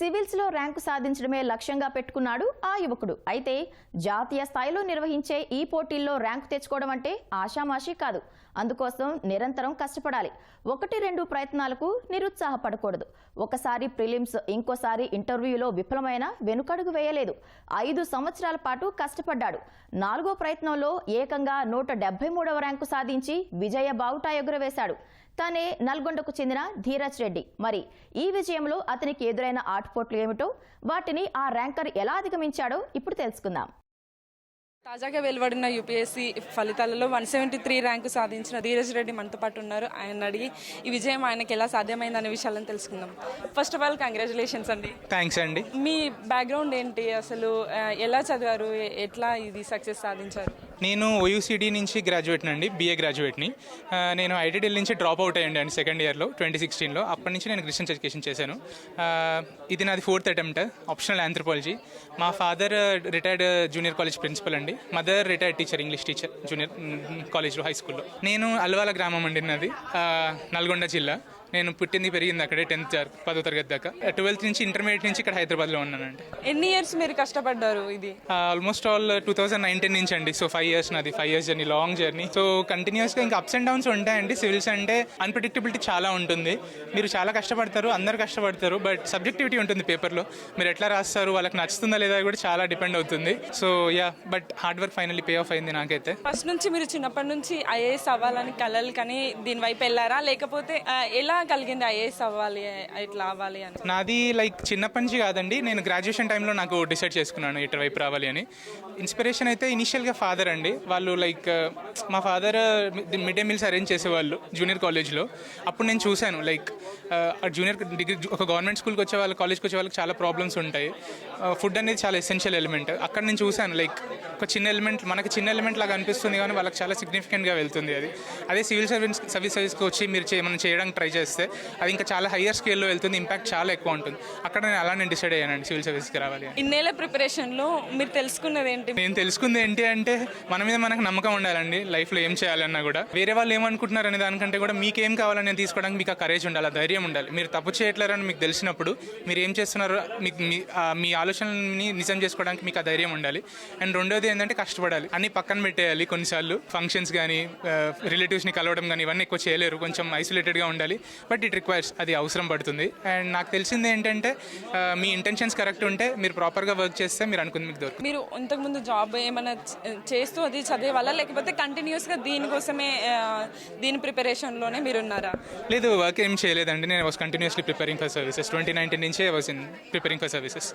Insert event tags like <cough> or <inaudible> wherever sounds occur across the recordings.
సివిల్స్లో rank సాధించడమే లక్ష్యంగా పెట్టుకున్నాడు ఆ యువకుడు. అయితే జాతీయ స్థాయిలో నిర్వహించే ఈ పోటీల్లో ర్యాంకు తెచ్చుకోవడం అంటే ఆషామాషీ కాదు. అందుకోసం నిరంతరం కష్టపడాలి. ఒకటి రెండు ప్రయత్నాలకు నిరుత్సాహపడకూడదు. ఒకసారి ప్రిలిమ్స్ ఇంకోసారి ఇంటర్వ్యూలో విఫలమైన వెనుకడుగు వేయలేదు. ఐదు సంవత్సరాల పాటు కష్టపడ్డాడు. నాలుగో ప్రయత్నంలో ఏకంగా నూట డెబ్బై మూడవ ర్యాంకు సాధించి విజయ బావుటా ఎగురవేశాడు. తానే నల్గొండకు చెందిన ధీరజ్ రెడ్డి. మరి ఈ విజయంలో అతనికి ఎదురైన ఆటుపోట్లు ఏమిటో? వాటిని ఆ ర్యాంకర్ ఎలా అధిగమించాడో ఇప్పుడు తెలుసుకుందాం. తాజాగా వెలువడిన యూపీఎస్సీ ఫలితాలలో వన్ సెవెంటీ త్రీ ర్యాంకు సాధించిన ధీరజ్ రెడ్డి మనతో పాటు ఉన్నారు. ఆయన అడిగి ఈ విజయం ఆయనకి ఎలా సాధ్యమైంది అనే విషయాలను తెలుసుకుందాం. ఫస్ట్ ఆఫ్ ఆల్ కంగ్రాచులేషన్స్ అండి. థ్యాంక్స్ అండి. మీ బ్యాక్గ్రౌండ్ ఏంటి? అసలు ఎలా చదివారు? ఎట్లా ఇది సక్సెస్ సాధించారు? నేను ఓయూసీడీ నుంచి గ్రాడ్యుయేట్ అండి బీఏ గ్రాడ్యుయేట్ని నేను ఐటీడీఎల్ నుంచి డ్రాప్ అవుట్ అయ్యండి అండి సెకండ్ ఇయర్లో ట్వంటీ సిక్స్టీన్లో అప్పటి నుంచి నేను క్రిస్టియన్స్ ఎడ్యుకేషన్ చేశాను. ఇది నాది ఫోర్త్ అటెంప్ట్ ఆప్షనల్ ఆంథ్రపాలజీ మా father retired junior college principal అండి. Mother retired teacher English teacher junior కాలేజ్లో హై స్కూల్లో నేను అల్వాల గ్రామం అండి నాది నల్గొండ జిల్లా. నేను పుట్టింది పెరిగింది అక్కడే టెన్త్ పదో తరగతి దాకా. ట్వెల్త్ నుంచి ఇంటర్మీడియట్ నుంచి ఇక్కడ హైదరాబాద్లో ఉన్నానండి. ఎన్ని ఇయర్స్ మీరు కష్టపడ్డారు ఇది? Almost all two thousand nineteen నుంచి అండి. సో ఫైవ్ ఇయర్స్ నాది five years journey long journey. So కంటిన్యూస్గా ఇంకా అప్స్ అండ్ డౌన్స్ ఉంటాయండి. సివిల్స్ అంటే అన్ప్రిడిక్టబిలిటీ చాలా ఉంటుంది. మీరు చాలా కష్టపడతారు అందరు కష్టపడతారు బట్ సబ్జెక్టివిటీ ఉంటుంది పేపర్లో. మీరు ఎట్లా రాస్తారు వాళ్ళకి నచ్చుతుందా లేదా కూడా చాలా డిపెండ్ అవుతుంది. So ya but hard work finally pay off అయింది నాకైతే. ఫస్ట్ నుంచి మీరు చిన్నప్పటి నుంచి ఐఏఎస్ అవ్వాలని కలలు కానీ దీని వైపు వెళ్ళారా? లేకపోతే ఎలా కలిగింది ఐఏఎస్ అవ్వాలి ఇట్లా అవ్వాలి అని. నాది లైక్ చిన్నప్పటి నుంచి కాదండి. నేను గ్రాడ్యుయేషన్ టైంలో నాకు డిసైడ్ చేసుకున్నాను ఇటు వైపు రావాలి అని. ఇన్స్పిరేషన్ అయితే ఇనిషియల్గా ఫాదర్ అండి. వాళ్ళు లైక్ మా father mid day meals arrange చేసేవాళ్ళు జూనియర్ కాలేజ్లో అప్పుడు నేను చూశాను లైక్ జూనియర్ డిగ్రీ ఒక గవర్నమెంట్ స్కూల్కి వచ్చే వాళ్ళు కాలేజ్కి వచ్చే వాళ్ళకి చాలా ప్రాబ్లమ్స్ ఉంటాయి. ఫుడ్ అనేది చాలా ఎసెన్షియల్ ఎలిమెంట్ అక్కడ నేను చూశాను లైక్ ఒక చిన్న ఎలిమెంట్ మనకి చిన్న ఎలిమెంట్ లాగా అనిపిస్తుంది కానీ వాళ్ళకి చాలా సిగ్నిఫికెంట్గా వెళ్తుంది అది. అదే సివిల్ సర్వీస్ సర్వీస్ సర్వీస్కి వచ్చి మీరు ఏమైనా మనం చేయడానికి ట్రై చేస్తే అది ఇంకా చాలా హయ్యర్ స్కేల్లో వెళ్తుంది ఇంపాక్ట్ చాలా ఎక్కువ ఉంటుంది. అక్కడ నేను అలా నేను డిసైడ్ అయ్యానండి సివిల్ సర్వీస్కి రావాలి అని. ఇన్నేళ్ళ ప్రిపరేషన్లో మీరు తెలుసుకున్నది ఏంటి? నేను తెలుసుకుంది ఏంటి అంటే మన మీద మనకు నమ్మకం ఉండాలండి లైఫ్లో ఏం చేయాలన్నా కూడా. వేరే వాళ్ళు ఏమనుకుంటున్నారు అనే దానికంటే కూడా మీకు ఏం కావాలని తీసుకోవడానికి మీకు ఆ కరేజ్ ఉండాలి ఆ ధైర్యం ఉండాలి. మీరు తప్పు చేయట్లేరని మీకు తెలిసినప్పుడు మీరు ఏం చేస్తున్నారో మీకు మీ ఆలోచనని నిజం చేసుకోవడానికి మీకు ఆ ధైర్యం ఉండాలి. అండ్ రెండోది ఏంటంటే కష్టపడాలి. అన్ని పక్కన పెట్టేయాలి కొన్నిసార్లు. ఫంక్షన్స్ కానీ రిలేటివ్స్ని కలవడం కానీ ఇవన్నీ ఎక్కువ చేయలేరు. కొంచెం ఐసోలేటెడ్గా ఉండాలి. బట్ ఇట్ రిక్వైర్స్ అది అవసరం పడుతుంది. అండ్ నాకు తెలిసింది ఏంటంటే మీ ఇంటెన్షన్స్ కరెక్ట్ ఉంటే మీరు ప్రాపర్గా వర్క్ చేస్తే మీరు అనుకుంది మీకు దొరుకుతుంది. మీరు ఇంతకుముందు జాబ్ ఏమైనా చేస్తూ అది చదివే వాళ్ళ లేకపోతే కంటిన్యూస్గా దీనికోసమే దీని ప్రిపరేషన్లోనే మీరు ఉన్నారా లేదు వర్క్ ఏం చేయలేదండి. నేను was continuously preparing for services twenty nineteen నుంచే was in preparing for services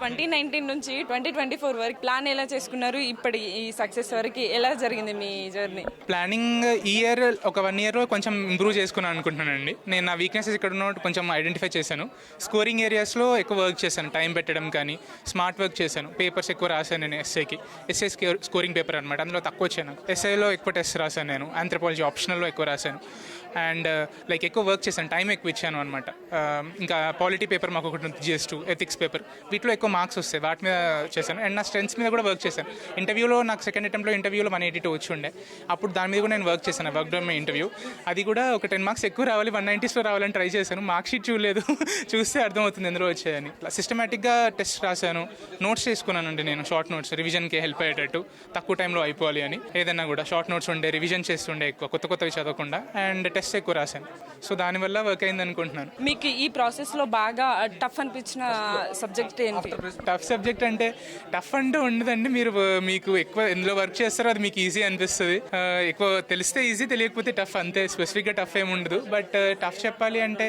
twenty nineteen నుంచి ట్వంటీ ట్వంటీ ఫోర్ వరకు ప్లాన్ ఎలా చేసుకున్నారు? ఇప్పటి ఈ సక్సెస్ వరకు ఎలా జరిగింది మీ జర్నీ ప్లానింగ్ ఈ ఇయర్ ఒక వన్ ఇయర్ కొంచెం ఇంప్రూవ్ చేసుకున్నాను అనుకుంటున్నానండి. నేను నా వీక్నెసెస్ ఇక్కడ ఉన్నట్టు కొంచెం ఐడెంటిఫై చేశాను. స్కోరింగ్ ఏరియాస్లో ఎక్కువ వర్క్ చేశాను. టైం పెట్టడం కానీ స్మార్ట్ వర్క్ చేశాను. పేపర్స్ ఎక్కువ రాశాను నేను ఎస్ఐకి ఎస్ఐ స్కోరింగ్ పేపర్ అనమాట అందులో తక్కువ వచ్చాను. ఎస్ఐలో ఎక్కువ టెస్ట్ రాశాను నేను. ఆంథ్రపాలజీ ఆప్షనల్లో ఎక్కువ రాశాను. అండ్ uh, లైక్ ఎక్కువ వర్క్ చేశాను టైం ఎక్కువ ఇచ్చాను అనమాట um, ఇంకా పాలిటీ పేపర్ మాకు ఒకటి ఉంది జిఎస్ టూ ఎథిక్స్ పేపర్ వీటిలో ఎక్కువ మార్క్స్ వస్తాయి వాటి మీద చేశాను. అండ్ నా స్ట్రెంత్స్ మీద కూడా వర్క్ చేశాను. ఇంటర్వ్యూలో నాకు సెకండ్ అటెంప్ట్లో ఇంటర్వ్యూలో వన్ ఎయిటీ టూ వచ్చి ఉండే. అప్పుడు దాని మీద కూడా నేను వర్క్ చేశాను వర్క్ డౌన్ మీ ఇంటర్వ్యూ అది కూడా ఒక టెన్ మార్క్స్ ఎక్కువ రావాలి వన్ నైంటీస్లో రావాలని ట్రై చేశాను. మార్క్ షీట్ చూడలేదు. <laughs> చూస్తే అర్థమవుతుంది ఎందులో వచ్చాయని. సిస్టమేటిక్గా టెస్ట్ రాశాను. నోట్స్ చేసుకున్నానండి నేను షార్ట్ నోట్స్ రివిజన్కి హెల్ప్ అయ్యేటట్టు. తక్కువ టైంలో అయిపోవాలి అని. ఏదైనా కూడా షార్ట్ నోట్స్ ఉండే రివిజన్ చేస్తుండే ఎక్కువ కొత్త కొత్తవి చదవకుండా. అండ్ టెస్ట్ ఎక్కువ రాశాను. సో దానివల్ల వర్క్ అయింది అనుకుంటున్నాను. మీకు ఈ ప్రాసెస్లో బాగా టఫ్ అనిపించిన సబ్జెక్ట్ ఏంటి? టఫ్ సబ్జెక్ట్ అంటే టఫ్ అంటూ ఉండదండి. మీరు మీకు ఎక్కువ ఎందులో వర్క్ చేస్తారో అది మీకు ఈజీ అనిపిస్తుంది. ఎక్కువ తెలిస్తే ఈజీ తెలియకపోతే టఫ్ అంతే. స్పెసిఫిక్గా టఫ్ ఏమి ఉండదు. బట్ టఫ్ చెప్పాలి అంటే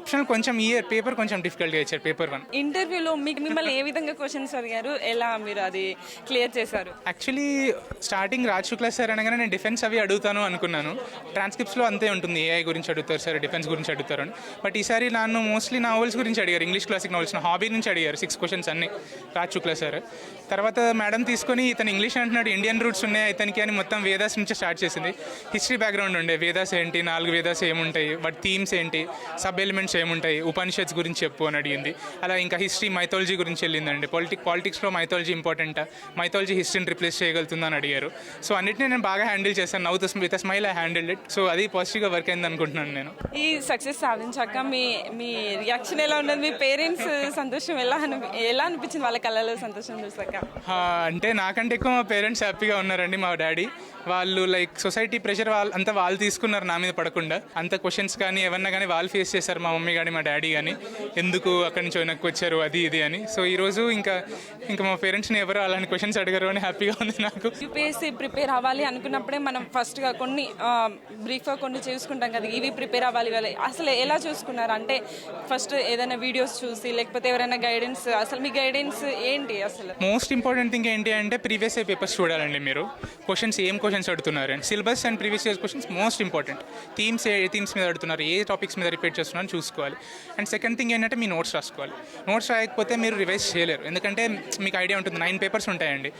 ఆప్షనల్ కొంచెం ఇయర్ పేపర్ కొంచెం డిఫికల్ట్గా ఇచ్చారు పేపర్ వన్ ఇంటర్వ్యూలో మీకు మిమ్మల్ని ఏ విధంగా క్వశ్చన్స్ అడిగారు? ఎలా మీరు అది క్లియర్ చేశారు? Actually starting Raj Shukla sir అనగానే నేను డిఫెన్స్ అవి అడుగుతాను అనుకున్నాను. ట్రాన్స్క్రిప్ట్స్లో అంతే ఉంటుంది. ఏఐ గురించి అడుగుతారు సార్ డిఫెన్స్ గురించి అడుగుతారు అని. బట్ ఈసారి నన్ను మోస్ట్లీ నావెల్స్ గురించి అడిగారు ఇంగ్లీష్ క్లాసిక్ నావెల్స్ నా హాబీ నుంచి అడిగారు సిక్స్ క్వశ్చన్స్ అన్ని. రాజ్ శుక్లా సార్. తర్వాత మేడం తీసుకొని ఇతను ఇంగ్లీష్ అంటున్నాడు ఇండియన్ రూట్స్ ఉన్నాయి ఇతనికి అని మొత్తం వేదాస్ నుంచి స్టార్ట్ చేసింది. హిస్టరీ బ్యాక్గ్రౌండ్ ఉండే వేదాస్ ఏంటి నాలుగు వేదాస్ ఏముంటాయి వాటి థీమ్స్ ఏంటి సబ్ ఎలిమెంట్స్ ఏముంటాయి ఉపనిషత్స్ గురించి చెప్పు అని అడిగింది. అలా ఇంకా హిస్టరీ మైథాలజీ గురించి వెళ్ళిందండి. పొలిటిక్ పాలిటిక్స్లో మైథాలజీ ఇంపార్టెంట్? మైథాలజీ హిస్టరీని రిప్లేస్ చేయగలుగుతుందని అని అడిగారు. సో అన్నిటిని నేను బాగా హ్యాండిల్ చేశాను. నవ్వుతూ with smile I handle it. So అది పాజిటివ్గా వర్క్ వర్క్ అయింది అనుకుంటున్నాను నేను. ఈ సక్సెస్ సాధించాక మీ మీ రియాక్షన్ ఎలా ఉండదు? మీ పేరెంట్స్ సంతోషం ఎలా అని ఎలా అనిపించింది? వాళ్ళ కళ్ళలో సంతోషం చూసాక. అంటే నాకంటే ఎక్కువ మా పేరెంట్స్ హ్యాపీగా ఉన్నారండి మా డాడీ. వాళ్ళు లైక్ సొసైటీ ప్రెషర్ వాళ్ళు అంతా వాళ్ళు తీసుకున్నారు నా మీద పడకుండా. అంత క్వశ్చన్స్ కానీ ఏమన్నా కానీ వాళ్ళు ఫేస్ చేశారు మా మమ్మీ కానీ మా డాడీ కానీ. ఎందుకు అక్కడి నుంచి వెనక్కి వచ్చారు? అది ఇది అని. సో ఈరోజు ఇంకా ఇంకా మా పేరెంట్స్ని ఎవరు అలాంటి క్వశ్చన్స్ అడిగారు అని హ్యాపీగా ఉంది నాకు. యూపీఎస్సీ ప్రిపేర్ అవ్వాలి అనుకున్నప్పుడే మనం ఫస్ట్గా కొన్ని బ్రీఫ్గా కొన్ని చూసుకుంటాం కదా ఇవి ప్రిపేర్ అవ్వాలి అసలు ఎలా చూసుకున్నారు? అంటే ఫస్ట్ ఏదైనా వీడియోస్ చూసి లేకపోతే ఎవరైనా గైడెన్స్ అసలు మీ గైడెన్స్ ఏంటి అసలు? మోస్ట్ ఇంపార్టెంట్ థింగ్ ఏంటి అంటే ప్రీవియస్ ఇయర్ పేపర్స్ చూడాలండి మీరు. క్వశ్చన్స్ ఏం క్వశ్చన్స్ అడుగుతున్నారు? And syllabus and previous year questions most important themes A themes మీద అడుగుతున్నారు ఏ టాపిక్స్ మీద రిపీట్ చేస్తున్నారు చూసుకోవాలి. అండ్ సెకండ్ థింగ్ ఏంటంటే మీ నోట్స్ రాసుకోవాలి. నోట్స్ రాయకపోతే మీరు రివైజ్ చేయలేరు. ఎందుకంటే మీకు ఐడియా ఉంటుంది. నైన్ పేపర్స్ ఉంటాయండి.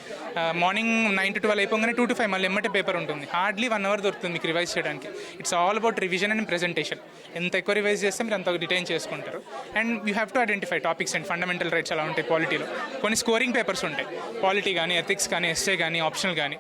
మార్నింగ్ నైన్ టు ట్వెల్వ్ అయిపోగానే టూ టు ఫైవ్ మళ్ళీ ఎమ్మటే పేపర్ ఉంటుంది. హార్డ్లీ వన్ అవర్ దొరుకుతుంది మీకు రివైజ్ చేయడానికి. It's all about revision and presentation ఎంత ఎక్కువ రివైజ్ చేస్తే మీరు అంత డిటైన్ చేసుకుంటారు. And you have to identify topics and fundamental rights అలా ఉంటాయి పాలిటీలో కొన్ని స్కోరింగ్ పేపర్స్ ఉంటాయి. పాలిటీ కానీ ఎథిక్స్ కానీ ఎస్ఏ కానీ ఆప్షనల్ కానీ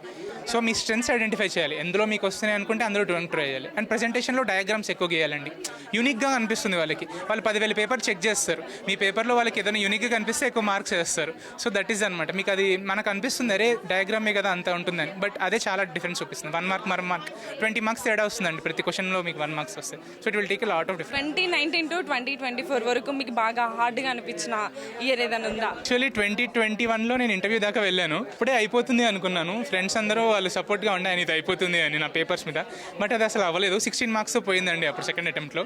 సో మీ స్ట్రెంగ్స్ ఐడెంటిఫై చేయాలి. ఎందులో మీకు వస్తున్నాయి అనుకుంటే అందులో ట్రై చేయాలి. అండ్ ప్రజెంటేషన్లో డయాగ్రామ్స్ ఎక్కువ గీయాలండి. యూనిక్గా అనిపిస్తుంది వాళ్ళకి. వాళ్ళు పదివేల పేపర్ చెక్ చేస్తారు. మీ పేపర్లో వాళ్ళకి ఏదైనా యూనిక్గా కనిపిస్తే ఎక్కువ మార్క్స్ వేస్తారు. సో దట్ ఈస్ అనమాట మీకు అది మనకు అనిపిస్తుంది అరే డయాగ్రామే కదా అంత ఉంటుందని. బట్ అదే చాలా డిఫరెన్స్ చూపిస్తుంది. వన్ మార్క్ మరో మార్క్ ట్వంటీ మార్క్స్ తేడా వస్తుందండి. ప్రతి క్వశ్చన్లో మీకు వన్ మార్క్స్ వస్తాయి. So it will take lot of difference twenty nineteen to twenty twenty four వరకు మీకు బాగా హార్డ్గా అనిపించిన ఇయర్ ఏదైనా ఉందా? యాక్చువల్లీ ట్వంటీ ట్వంటీ వన్లో నేను ఇంటర్వ్యూ దాకా వెళ్ళాను. ఇప్పుడే అయిపోతుంది అనుకున్నాను. ఫ్రెండ్స్ అందరూ వాళ్ళు సపోర్ట్గా ఉండే ఇది అయిపోతుంది అని నా పేపర్స్ మీద. బట్ అది అసలు అవ్వలేదు. సిక్స్టీన్ మార్క్స్ పోయిందండి అప్పుడు సెకండ్ అటెంప్ట్లో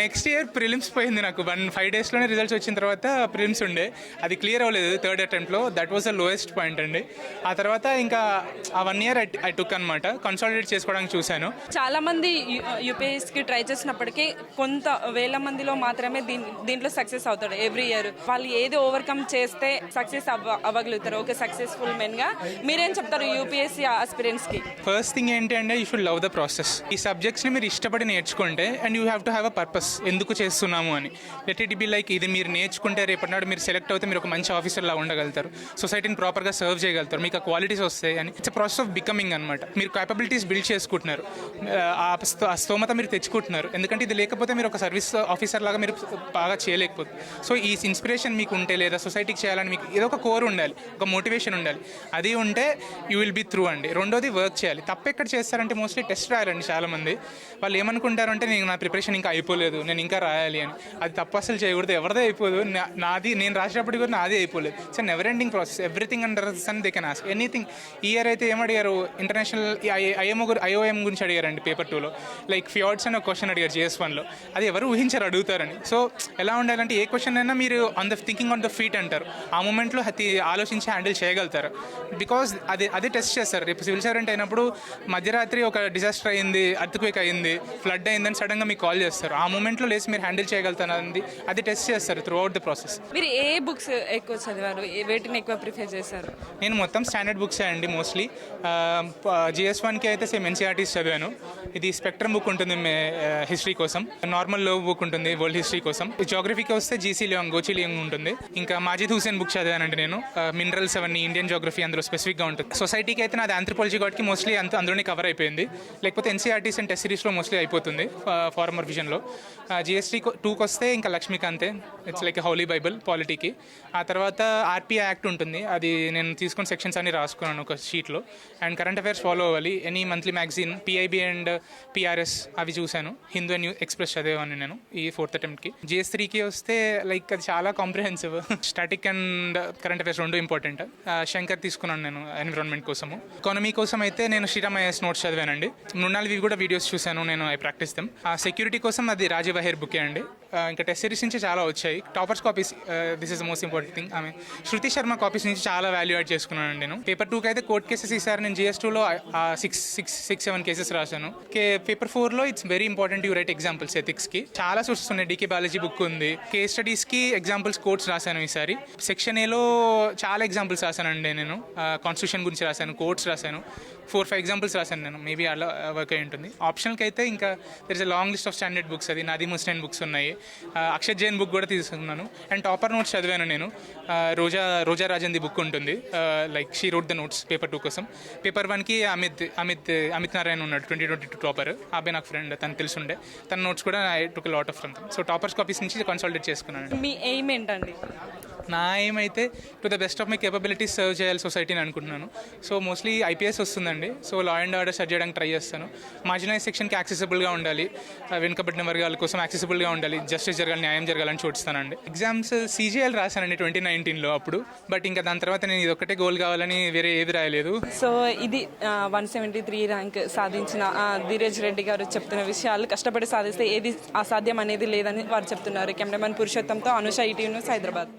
నెక్స్ట్ ఇయర్ ప్రిలిమ్స్ పోయింది నాకు. వన్ ఫైవ్ డేస్లోనే రిజల్ట్స్ వచ్చిన తర్వాత ప్రిలిమ్స్ ఉండే. అది క్లియర్ అవ్వలేదు third అటెంప్ట్లో that was the lowest point అండి. ఆ తర్వాత ఇంకా ఆ వన్ ఇయర్ ఐ టుక్ అనమాట కన్సాలిడేట్ చేసుకోవడానికి చూశాను. చాలా మంది యూపీఎస్కి ట్రై చేసినప్పటికీ కొంత వేల మందిలో మాత్రమే దీని దీంట్లో సక్సెస్ అవుతాడు ఎవ్రీ ఇయర్ వాళ్ళు ఏది ఓవర్కమ్ చేస్తే సక్సెస్ అవ్వ అవ్వగలుగుతారు. ఓకే సక్సెస్ఫుల్ మెన్గా మీరేం చెప్తారు? యూపీఎస్సీ ఆస్పిరెంట్స్కి ఫస్ట్ థింగ్ ఏంటి అంటే you should love the process ఈ సబ్జెక్ట్స్ని మీరు ఇష్టపడి నేర్చుకుంటే and you have to have a purpose ఎందుకు చేస్తున్నాము అని. లెట్ ఇట్ బి లైక్ ఇది మీరు నేర్చుకుంటే రేపటి నాడు మీరు సెలెక్ట్ అవుతే మీరు ఒక మంచి ఆఫీసర్ లా ఉండగలుగుతారు. సొసైటీని ప్రాపర్గా సర్వ్ చేయగలుగుతారు. మీకు ఆ క్వాలిటీస్ వస్తాయి అని. ఇట్స్ ప్రాసెస్ ఆఫ్ బికమింగ్ అనమాట మీరు కేపబిలిటీస్ బిల్డ్ చేసుకుంటున్నారు. ఆ స్తోమత మీరు తెచ్చుకుంటున్నారు. ఎందుకంటే ఇది లేకపోతే మీరు ఒక సర్వీస్ ఆఫీసర్ లాగా మీరు బాగా చేయలేకపోతుంది సో ఈ ఇన్స్పిరేషన్ మీకు ఉంటే లేదా సొసైటీకి చేయాలని మీకు ఏదో ఒక కోర్ ఉండాలి. ఒక మోటివేషన్ ఉండాలి. అది ఉంటే యూ విల్ బి త్రూ అండి. రెండోది వర్క్ చేయాలి. తప్పు ఎక్కడ చేస్తారంటే మోస్ట్లీ టెస్ట్ రాయాలండి చాలామంది. వాళ్ళు ఏమనుకుంటారంటే నేను నా ప్రిపరేషన్ ఇంకా అయిపోలేదు నేను ఇంకా రాయాలి అని. అది తప్పు అసలు చేయకూడదు. ఎవరిదే అయిపోదు. నాది నేను రాసేటప్పటికి కూడా నాది అయిపోలేదు. So never ending process everything under sun they can ask anything year అయితే ఏమడిగారు ఇంటర్నేషనల్ ఐఎంఓ ఐఓఎం గురించి అడిగారండి పేపర్ టూలో లైక్ ఫ్యాడ్స్ అని ఒక క్వశ్చన్ అడిగారు జిఎస్ వన్లో అది ఎవరు ఊహించారు? అడుగుతారని. సో ఎలా ఉండాలంటే ఏ క్వశ్చన్ అయినా మీరు on the thinking on the feet అంటారు. ఆ మూమెంట్లో ఆలోచించి హ్యాండిల్ చేయగలుగుతారు. బికాజ్ అది అది టెస్ట్ చేస్తారు. రేపు సివిల్ సర్వెంట్ అయినప్పుడు మధ్యరాత్రి ఒక డిజాస్టర్ అయింది అర్త్క్వేక్ అయింది ఫ్లడ్ అయిందని సడన్గా మీకు కాల్ చేస్తారు. ఆ మూమెంట్లో లేచి మీరు హ్యాండిల్ చేయగలుగుతారని అది టెస్ట్ చేస్తారు త్రూ అవుట్ ద ప్రాసెస్ మీరు ఏ బుక్స్ ఎక్కువ చదివారు? ఏ- వేటిని ఎక్కువ ప్రిఫర్ చేశారు? నేను మొత్తం స్టాండర్డ్ బుక్స్ అండి మోస్ట్లీ. జిఎస్ వన్కి అయితే సేమ్ ఎన్సీఆర్టీస్ చదివాను. ఇది స్పెక్ట్రమ్ బుక్ ఉంటుంది హిస్టరీ కోసం. నార్మల్లో బుక్ ఉంటుంది వరల్డ్ హిస్టరీ కోసం. జోగ్రఫీకి వస్తే జీసీ లియోంగ్ గోచి లియోంగ్ ఉంటుంది. ఇంకా మాజిద్ హుసేన్ బుక్ చదివానండి నేను. మినరల్స్ అవన్నీ ఇండియన్ జోగ్రఫీ అందులో స్పెసిఫిక్గా ఉంటుంది. సొసైటీకి అయితే నాది ఆంథ్రపాలజీ కాబట్టి మోస్ట్లీ అంత అందులోనే కవర్ అయిపోయింది. లేకపోతే ఎన్సీఆర్టీస్ అండ్ టెస్ట్ సిరీస్లో మోస్ట్లీ అయిపోతుంది ఫార్మర్ విజన్లో జిఎస్టీ టూకి వస్తే ఇంకా లక్ష్మీకాంతే. ఇట్స్ లైక్ హౌలీ బైబుల్ పాలిటీకి ఆ తర్వాత ఆర్పీ యాక్ట్ ఉంటుంది. అది నేను తీసుకున్న సెక్షన్స్ అన్ని రాసుకున్నాను ఒక షీట్లో అండ్ కరెంట్ అఫైర్స్ ఫాలో అవ్వాలి. Any monthly magazine PIB and PRS అవి చూశాను. హిందూ అండ్ న్యూ ఎక్స్ప్రెస్ చదివాను నేను ఈ ఫోర్త్ అటెంప్ట్కి జిఎస్ త్రీకి వస్తే లైక్ అది చాలా comprehensive static and current affairs రెండు ఇంపార్టెంట్ శంకర్ తీసుకున్నాను నేను ఎన్విరాన్మెంట్ కోసము. ఎకానమీ కోసం అయితే నేను శ్రీరామ్ ఐఎస్ నోట్స్ చదివానండి. మృణాల్ కూడా వీడియోస్ చూశాను నేను ఐ ప్రాక్టీస్ దెమ్ ఆ సెక్యూరిటీ కోసం అది రాజీవ్ అహేర్ బుకే అండి. ఇంకా టెస్ట్ సిరీస్ నుంచి చాలా వచ్చాయి. Toppers copies this is most important thing ఆమె శృతి శర్మ కాపీస్ నుంచి చాలా వాల్యూ యాడ్ చేసుకున్నాను నేను. పేపర్ టూకి అయితే కోర్ట్ కేసెస్ ఈసారి నేను జిఎస్ టూలో six six six seven cases రాశాను. కే పేపర్ ఫోర్లో it's very important you write examples ఎథిక్స్కి చాలా సోర్సెస్ ఉన్నాయి. డీకే బాలజీ బుక్ ఉంది. కేస్ స్టడీస్కి ఎగ్జాంపుల్స్ కోర్ట్స్ రాశాను ఈసారి. సెక్షన్ ఏలో చాలా ఎగ్జాంపుల్స్ రాశానండి నేను. కాన్స్టిట్యూషన్ గురించి రాశాను కోర్ట్స్ రాశాను. ఫోర్ ఫైవ్ ఎగ్జాంపుల్స్ రాశాను నేను. మేబీ అలా వర్క్ అయి ఉంటుంది. ఆప్షన్కి అయితే ఇంకా there is a long list of standard books అది నాది ముస్టైన్ బుక్స్ ఉన్నాయి. అక్షయ్ జైన్ బుక్ కూడా తీసుకున్నాను. అండ్ టాపర్ నోట్స్ చదివాను నేను. రోజా రోజా రాజన్ది బుక్ ఉంటుంది. Like she wrote the notes paper two కోసం. పేపర్ వన్కి అమిత్ అమిత్ అమిత్ నారాయణ ఉన్నాడు ట్వంటీ ట్వంటీ టూ టాపర్. అబ్బాయి నాకు ఫ్రెండ్ తను తెలుసుండే. తన నోట్స్ కూడా I took lot of from so toppers copies నుంచి కన్సల్టేట్ చేసుకున్నాను. మీ ఎయిమ్ ఏంటండి? నా ఏమైతే to the best of my capabilities serve చేయాలి సొసైటీని అనుకుంటున్నాను. సో మోస్ట్లీ ఐపీఎస్ వస్తుందండి. So law and order set చేయడానికి ట్రై చేస్తాను. మార్జినైజ్ సెక్షన్కి యాక్సెసిబుల్గా ఉండాలి. Uh, వెనుకబడిన వర్గాల కోసం యాక్సెసిబుల్గా ఉండాలి. జస్టిస్ జరగాలి న్యాయం జరగాలని చూస్తానండి ఎగ్జామ్స్ సీజీఎల్ రాశానండి ట్వంటీ నైన్టీన్లో అప్పుడు. బట్ ఇంకా దాని తర్వాత నేను ఇది ఒక్కటే గోల్ కావాలని వేరే ఏది రాయలేదు. సో ఇది వన్ సెవెంటీ త్రీ ర్యాంక్ సాధించిన ధీరేజ్ ధీరజ్ రెడ్డి గారు చెప్తున్న విషయాలు. కష్టపడి సాధిస్తే ఏది అసాధ్యం అనేది లేదని వారు చెప్తున్నారు. కెమెరామెన్ పురుషోత్తంతో అనుష ఈటీవీ న్యూస్ హైదరాబాద్.